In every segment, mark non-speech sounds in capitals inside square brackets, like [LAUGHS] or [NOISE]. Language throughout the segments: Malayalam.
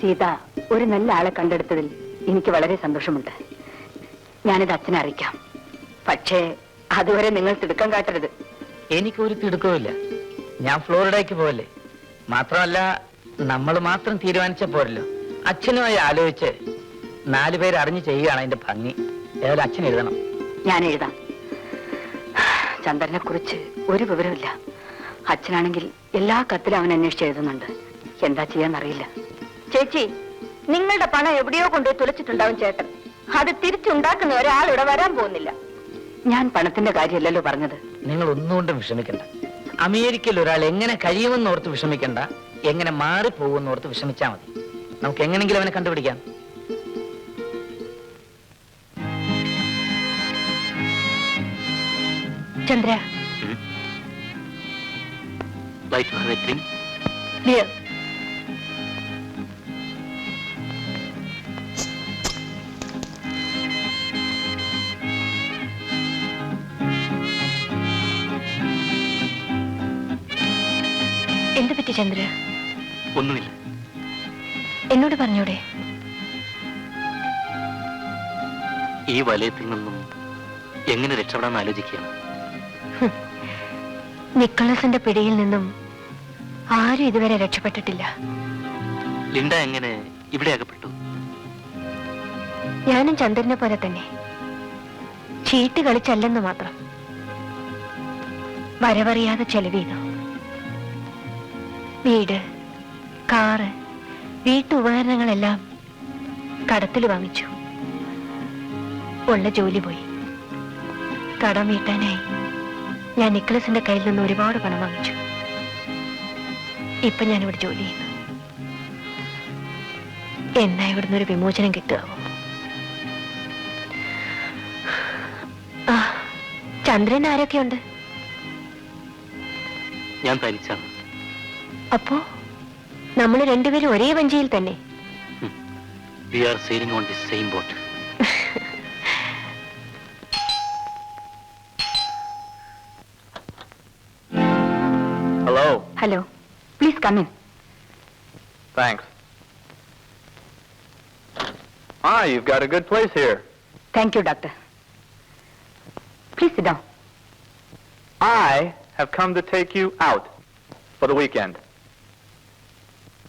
സീത ഒരു നല്ല ആളെ കണ്ടെടുത്തതിൽ എനിക്ക് വളരെ സന്തോഷമുണ്ട്. ഞാനിത് അച്ഛനെ അറിയിക്കാം. പക്ഷേ അതുവരെ നിങ്ങൾ തിടുക്കം കാട്ടരുത്. എനിക്കൊരു തിടുക്കവുമില്ല. ഞാൻ ഫ്ലോറിഡയ്ക്ക് പോവല്ലേ? മാത്രമല്ല നമ്മൾ മാത്രം തീരുമാനിച്ച പോരല്ലോ. അച്ഛനുമായി ആലോചിച്ച് നാലു പേര് അറിഞ്ഞു ചെയ്യുകയാണ് അതിന്റെ ഭംഗി. ഏതായാലും അച്ഛൻ എഴുതണം. ഞാൻ എഴുതാം. ചന്ദ്രനെ കുറിച്ച് ഒരു വിവരമില്ല അച്ഛനാണെങ്കിൽ എല്ലാ കത്തിലും അവൻ അന്വേഷിച്ച് എഴുതുന്നുണ്ട്. എന്താ ചെയ്യാന്നറിയില്ല. ചേച്ചി നിങ്ങളുടെ പണം എവിടെയോ കൊണ്ടുപോയി തുലച്ചിട്ടുണ്ടാവും ചേട്ടൻ. അത് തിരിച്ചുണ്ടാക്കുന്ന ഒരാൾ ഇവിടെ വരാൻ പോകുന്നില്ല. ഞാൻ പണത്തിന്റെ കാര്യമല്ലല്ലോ പറഞ്ഞത്. നിങ്ങൾ ഒന്നുകൊണ്ടും വിഷമിക്കണ്ട. അമേരിക്കയിൽ ഒരാൾ എങ്ങനെ കഴിയുമെന്ന് ഓർത്ത് വിഷമിക്കണ്ട. എങ്ങനെ മാറിപ്പോകുമെന്ന് ഓർത്ത് വിഷമിച്ചാൽ മതി. നമുക്ക് എങ്ങനെങ്കിലും അവനെ കണ്ടുപിടിക്കാം. ചന്ദ്ര. Like a drink? എന്ത് പറ്റി ചന്ദ്ര? ഒന്നുമില്ല. എന്നോട് പറഞ്ഞൂടെ? ഈ വലയത്തിൽ നിന്നും എങ്ങനെ രക്ഷപ്പെടാമെന്ന് ആലോചിക്കുകയാണ്? നിക്കോളസിന്റെ പിടിയിൽ നിന്നും ആരും ഇതുവരെ രക്ഷപ്പെട്ടിട്ടില്ല. ലിൻഡ എങ്ങനെ ഇവിടെ അകപ്പെട്ടു? ഞാനും ചന്ദ്രനെ പോലെ തന്നെ. ചീട്ട് കളിച്ചല്ലെന്ന് മാത്രം. വരവറിയാതെ ചെലവ് ചെയ്തു വീട് കാറ് വീട്ടുപകരണങ്ങളെല്ലാം കടത്തിൽ വാങ്ങിച്ചു. ഉള്ള ജോലി പോയി. കടം വീട്ടാനായി ഞാൻ നിക്കളസിന്റെ കയ്യിൽ നിന്ന് ഒരുപാട് പണം വാങ്ങിച്ചു. ഇപ്പൊ ഞാനിവിടെ ജോലി ചെയ്യുന്നു. എന്നാ ഇവിടുന്ന് ഒരു വിമോചനം കിട്ടുകയാവും? ചന്ദ്രൻ ആരൊക്കെയുണ്ട്? ഞാൻ തനിച്ചാണ്. അപ്പോ നമ്മൾ രണ്ടുപേരും ഒരേ വഞ്ചിയിൽ തന്നെ we are sailing on the same boat Hello. Hello please come in Thanks. Ah, you've got a good place here. Thank you doctor please sit down I have come to take you out for the weekend.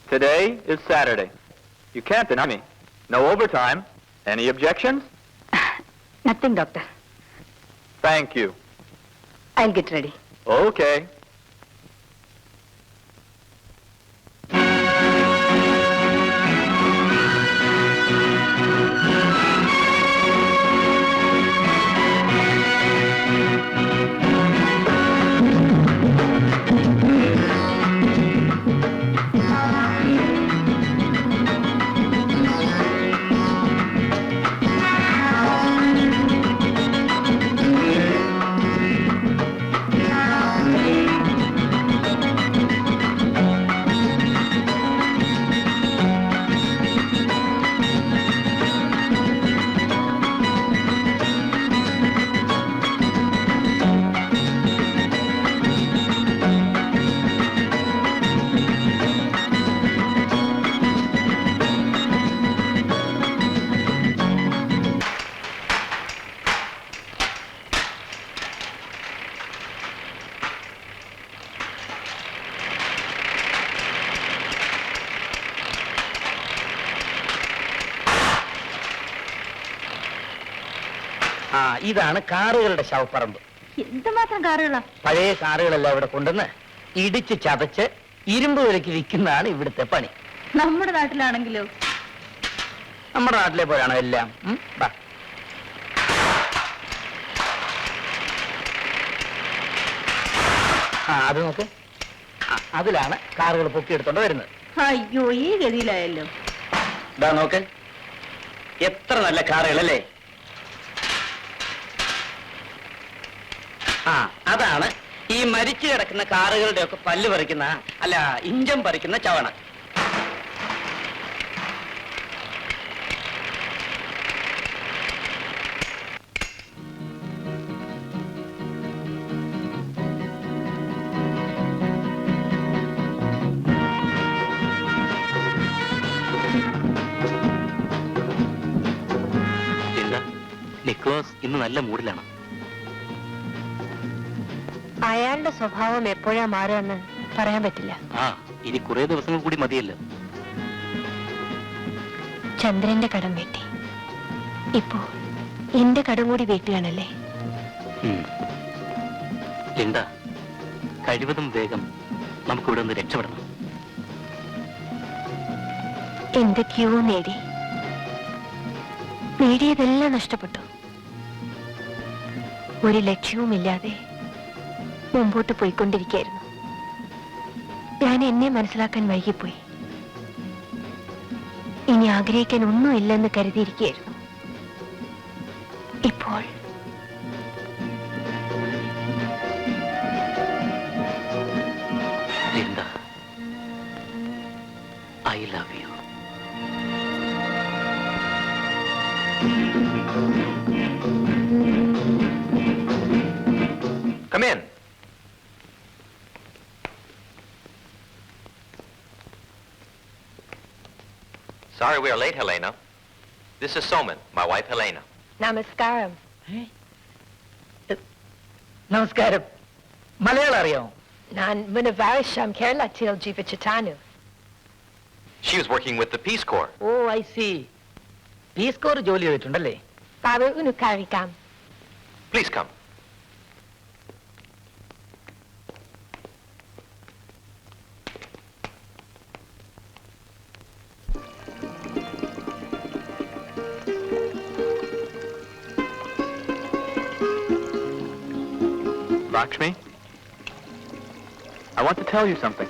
Today is Saturday. You can't deny me. No overtime. Any objections? [LAUGHS] Nothing, doctor. Thank you. I'll get ready. Okay. ഇതാണ് കാറുകളുടെ ശവപ്പറമ്പ്. എന്തുമാത്രം കാറുകളാ? പഴയ കാറുകളെല്ലാം ഇവിടെ കൊണ്ടുവന്ന് ഇടിച്ച് ചതച്ച് ഇരുമ്പ് വിലക്ക് വിൽക്കുന്നതാണ് ഇവിടുത്തെ പണി. നമ്മുടെ നാട്ടിലാണെങ്കിലോ? നമ്മുടെ നാട്ടിലെ പോലെയാണോ എല്ലാം? ഉം? ബാ. ആ അത് നോക്ക്. ആ, അതിലാണ് കാറുകൾ പൊക്കിയെടുത്തോണ്ട് വരുന്നത്. അയ്യോ ഈ ഗതിയിലായല്ലോ. ഇതാ നോക്ക്. എത്ര നല്ല കാറുകളല്ലേ? ആ അതാണ് ഈ മരിച്ചു കിടക്കുന്ന കാറുകളുടെ ഒക്കെ പല്ല് പറിക്കുന്ന അല്ല ഇഞ്ചം പറിക്കുന്ന ചവണ. ഇന്ന് നല്ല മൂഡിലാണ്. അയാളുടെ സ്വഭാവം എപ്പോഴാ മാറുമെന്ന് പറയാൻ പറ്റില്ല. ആ ഇനി കുറെ ദിവസങ്ങൾ കൂടി മതിയല്ലോ. ചന്ദ്രന്റെ കടം വെട്ടി. ഇപ്പോ എന്റെ കടം കൂടി വീട്ടുകയാണല്ലേ? ഉം. ലിൻഡ കഴിവതും വേഗം നമുക്ക് ഇവിടെ ഒന്ന് രക്ഷപ്പെടണം. എന്തൊക്കെയോ നേടി? നേടിയതെല്ലാം നഷ്ടപ്പെട്ടു. ഒരു ലക്ഷ്യവുമില്ലാതെ മുമ്പോട്ട് പോയിക്കൊണ്ടിരിക്കുകയായിരുന്നു. ഞാൻ എന്നെ മനസ്സിലാക്കാൻ വൈകിപ്പോയി. ഇനി ആഗ്രഹിക്കാൻ ഒന്നുമില്ലെന്ന് കരുതിയിരിക്കുകയായിരുന്നു. ഇപ്പോൾ I love you. Come Sorry we are late, Helena. This is Soman, my wife Helena. നമസ്കാരം നമസ്കാരം മലയാളം അറിയാമോ ഞാൻ മുനവാവശ്യം കേരളത്തിൽ ജീവിച്ചിട്ടാണ് She was working with the Peace Corps. Oh I see Peace Corps ജോലി ചെയ്തിട്ടുണ്ടല്ലേ ബാബു ഒന്ന് കഴിക്കാം Please come. Lakshmi, I want to tell you something.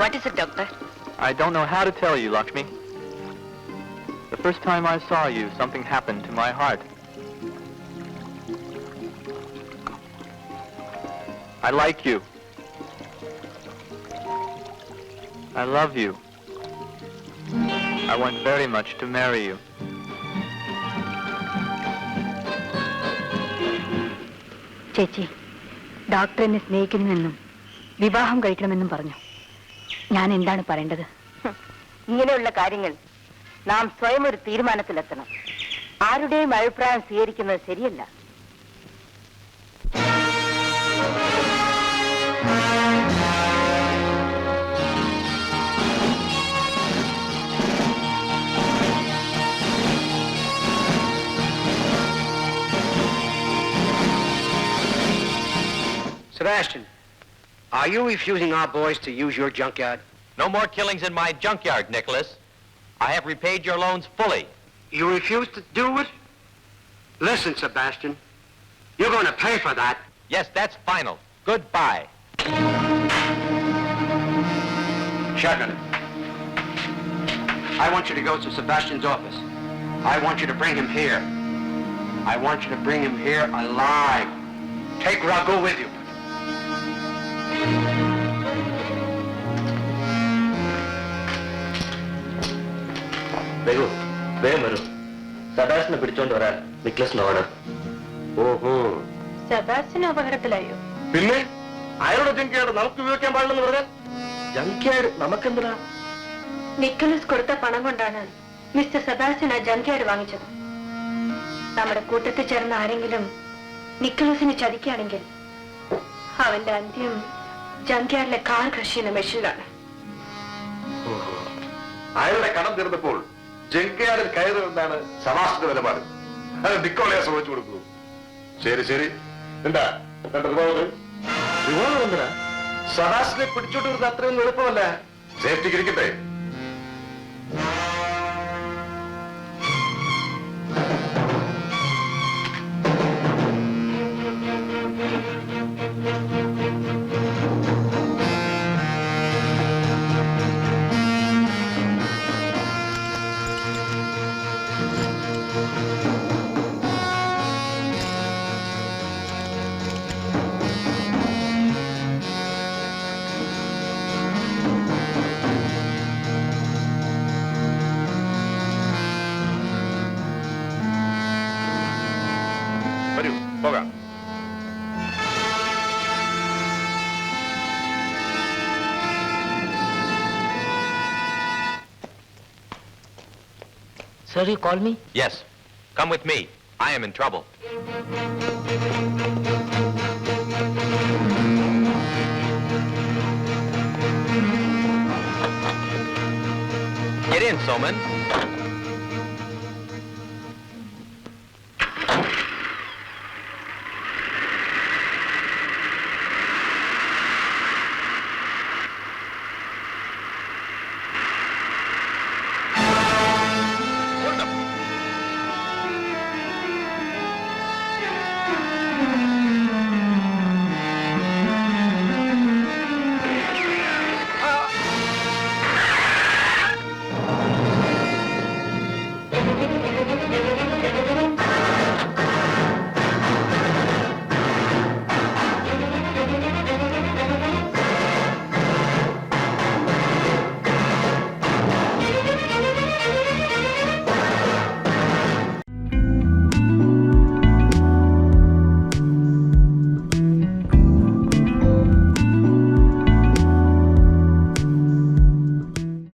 What is it doctor I don't know how to tell you, Lakshmi. The first time I saw you, something happened to my heart. I like you. I love you. I want very much to marry you. ചേച്ചി Doctor എന്നെ സ്നേഹിക്കുന്നുവെന്നും വിവാഹം കഴിക്കണമെന്നും പറഞ്ഞു. ഞാൻ എന്താണ് പറയേണ്ടത്? ഇങ്ങനെയുള്ള കാര്യങ്ങൾ നാം സ്വയം ഒരു തീരുമാനത്തിലെത്തണം. ആരുടെയും അഭിപ്രായം സ്വീകരിക്കുന്നത് ശരിയല്ല. Sebastian, are you refusing our boys to use your junkyard? No more killings in my junkyard, Nicholas. I have repaid your loans fully. You refuse to do it? Listen, Sebastian, you're going to pay for that. Yes, that's final. Goodbye. Shotgun. I want you to go to Sebastian's office. I want you to bring him here. I want you to bring him here alive. Take Ragu with you. വരൂ വേഗം വരൂ. സദാശിനെ പിടിച്ചോണ്ട് വരാൻ ഓർഡർ ഓഹോ. സദാശിന് അപകടത്തിലായോ? പിന്നെ? അയാളുടെ ജങ്ക്യാർഡ് നമുക്ക് ഉപയോഗിക്കാൻ പാടില്ലെന്ന് പറഞ്ഞാൽ ജങ്ക്യാർഡ് നമുക്കെന്തിനാ? നിക്കലസ് കൊടുത്ത പണം കൊണ്ടാണ് മിസ്റ്റർ സദാശൻ ആ ജങ്ക്യാർഡ് വാങ്ങിച്ചത്. നമ്മുടെ കൂട്ടത്തിൽ ചേർന്ന ആരെങ്കിലും നിക്കലസിനെ ചതിക്കുകയാണെങ്കിൽ അവന്റെ അന്ത്യം ജങ്ക്യാർഡിലെ കാർ കൃഷി ചെയ്യുന്ന മെഷീനിലാണ് അയാളുടെ കടം തീർന്നപ്പോൾ ജങ്കാരിൽ കയറുമെന്നാണ് സമാസത്തിന്റെ നിലപാട്? അത് നിക്കോളയെ ശ്രമിച്ചു കൊടുക്കൂ ശരി ശരി. എന്താ? സദാസിനെ പിടിച്ചോട്ട് വരുന്നത് അത്രയൊന്നും എളുപ്പമല്ല. സേഫ്റ്റിക്ക് ഇരിക്കട്ടെ. Sir, you call me? Yes. Come with me. I am in trouble. Get in, Soman.